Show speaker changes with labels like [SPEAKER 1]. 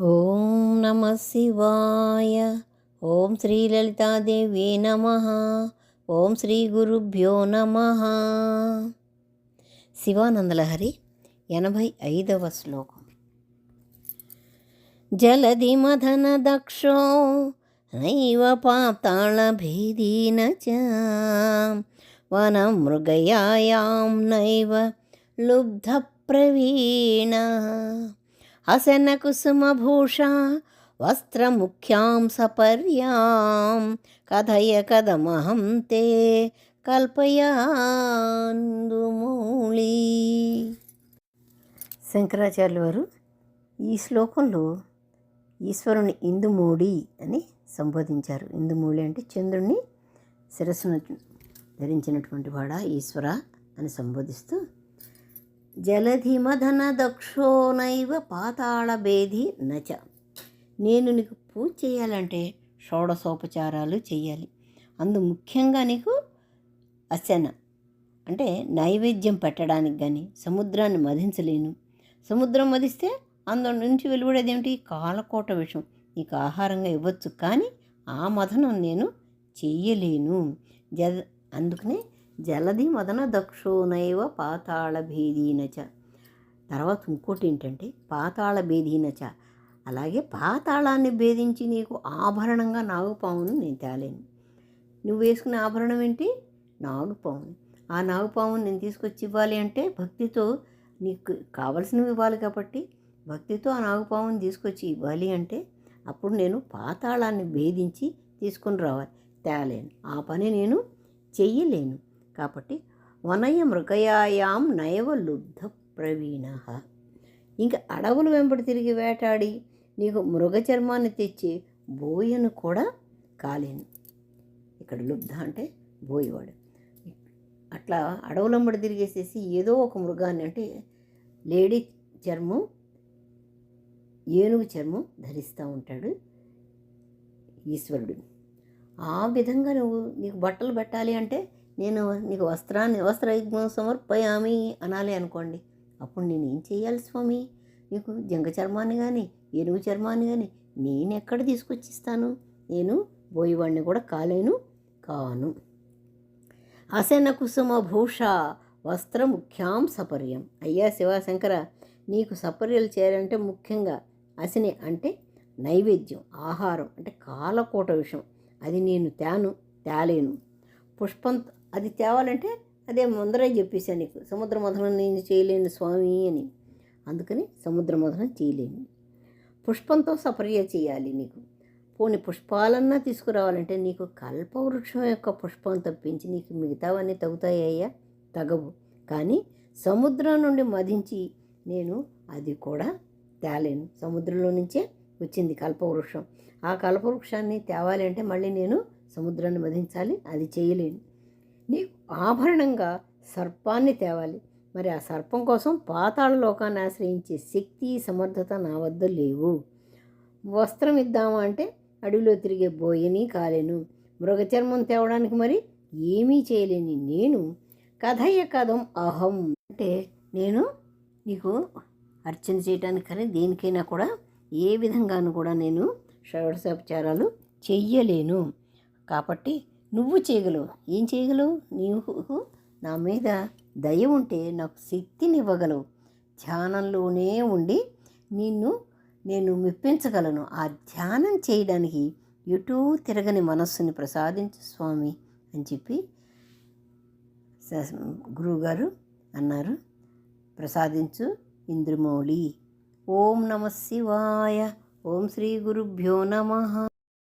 [SPEAKER 1] ఓం నమ శివాయ. ఓం శ్రీ లలితాదేవి నమ. ఓం శ్రీ గురుభ్యో నమ. శివానందలహరి ఎనభై ఐదవ శ్లోకం. జలది మదన దక్షో నైవ పాతాళ భేదీన చ. వనమృగయాయాం నైవ లుబ్ధ ప్రవీణ హసనకుసుమభూషా వస్త్రముఖ్యాం సపర్యాం కథయ కదమహం తే కల్పయాందుమూళి శంకరాచార్యుల వారు ఈ శ్లోకంలో ఈశ్వరుని ఇందుమూడి అని సంబోధించారు. ఇందుమూడి అంటే చంద్రుణ్ణి శిరస్సును ధరించినటువంటి వాడ ఈశ్వర అని సంబోధిస్తూ జలధిమధన దక్షోనైవ పాతాళభేది నచ. నేను నీకు పూజ చేయాలంటే షోడసోపచారాలు చేయాలి అందు ముఖ్యంగా నీకు అశన అంటే నైవేద్యం పెట్టడానికి కానీ సముద్రాన్ని మధించలేను. సముద్రం మధిస్తే అందు నుంచి వెలువడేది ఏమిటి కాలకోట విషం. నీకు ఆహారంగా ఇవ్వచ్చు కానీ ఆ మధనం నేను చెయ్యలేను. జ అందుకనే జలధి మదన దక్షోనైవ పాతాళ భేదీనచ తర్వాత ఇంకోటి ఏంటంటే పాతాళ భేదీనచ అలాగే పాతాళాన్ని భేదించి నీకు ఆభరణంగా నాగుపామును నేను తేలేను. నువ్వు వేసుకునే ఆభరణం ఏంటి? నాగుపాము. ఆ నాగుపామును నేను తీసుకొచ్చి ఇవ్వాలి అంటే భక్తితో నీకు కావలసినవి ఇవ్వాలి కాబట్టి భక్తితో ఆ నాగుపామును తీసుకొచ్చి ఇవ్వాలి అంటే అప్పుడు నేను పాతాళాన్ని భేదించి తీసుకుని రావాలి తేలేను. ఆ పని నేను చెయ్యలేను. కాబట్టి వనయ మృగయాయాం నయవ లుబ్ధ ప్రవీణ. ఇంకా అడవులు వెంబడి తిరిగి వేటాడి నీకు మృగ చర్మాన్ని తెచ్చి బోయను కూడా కాలేను. ఇక్కడ లుబ్ధ అంటే బోయవాడు. అట్లా అడవులంబడి తిరిగేసేసి ఏదో ఒక మృగాన్ని అంటే లేడీ చర్మం ఏనుగు చర్మం ధరిస్తూ ఉంటాడు ఈశ్వరుడు. ఆ విధంగా నువ్వు నీకు బట్టలు పెట్టాలి అంటే నేను నీకు వస్త్రాన్ని వస్త్రయుగ్మం సమర్పయామి అనాలి అనుకోండి. అప్పుడు నేను ఏం చేయాలి స్వామి? నీకు జంగ చర్మాన్ని కానీ ఎరువు చర్మాన్ని కానీ నేను ఎక్కడ తీసుకొచ్చిస్తాను? నేను బోయివాడిని కూడా కాలేను కాను. అసన కుసుమ భూష వస్త్ర ముఖ్యాం సపర్యం. అయ్యా శివశంకర నీకు సపర్యలు చేయాలంటే ముఖ్యంగా అసిని అంటే నైవేద్యం ఆహారం అంటే కాలకోట విషయం అది నేను తేను తేలేను. పుష్పం అది తేవాలంటే అదే ముందరే చెప్పేశాను నీకు సముద్ర మథనం నేను చేయలేను స్వామి అని. అందుకని సముద్ర మథనం చేయలేను. పుష్పంతో సపర్య చేయాలి నీకు. పోని పుష్పాలన్నా తీసుకురావాలంటే నీకు కల్పవృక్షం యొక్క పుష్పం తప్పించి నీకు మిగతావన్నీ తగుతాయ్యా తగవు. కానీ సముద్రం నుండి మదించి నేను అది కూడా తేలేను. సముద్రంలో నుంచే వచ్చింది కల్పవృక్షం. ఆ కల్పవృక్షాన్ని తేవాలి అంటే మళ్ళీ నేను సముద్రాన్ని మదించాలి అది చేయలేను. నీకు ఆభరణంగా సర్పాన్ని తేవాలి. మరి ఆ సర్పం కోసం పాతాళ లోకాన్ని ఆశ్రయించే శక్తి సమర్థత నా వద్ద లేవు. వస్త్రం ఇద్దామా అంటే అడవిలో తిరిగే బోయని కాలేను. మృగచర్మం తేవడానికి మరి ఏమీ చేయలేని నేను. కథయ్య కథం అహం. అంటే నేను నీకు అర్చన చేయటానికి కానీ దేనికైనా కూడా ఏ విధంగాను కూడా నేను షోడశోపచారాలు చెయ్యలేను. కాబట్టి నువ్వు చేయగలవు. ఏం చేయగలవు? నీవు నా మీద దయ ఉంటే నాకు శక్తిని ఇవ్వగలవు ధ్యానంలోనే ఉండి నిన్ను నేను మెప్పించగలను. ఆ ధ్యానం చేయడానికి ఎటూ తిరగని మనస్సుని ప్రసాదించు స్వామి అని చెప్పి గురువుగారు అన్నారు. ప్రసాదించు ఇంద్రమౌళి. ఓం నమ శివాయ. ఓం శ్రీ గురుభ్యో నమ.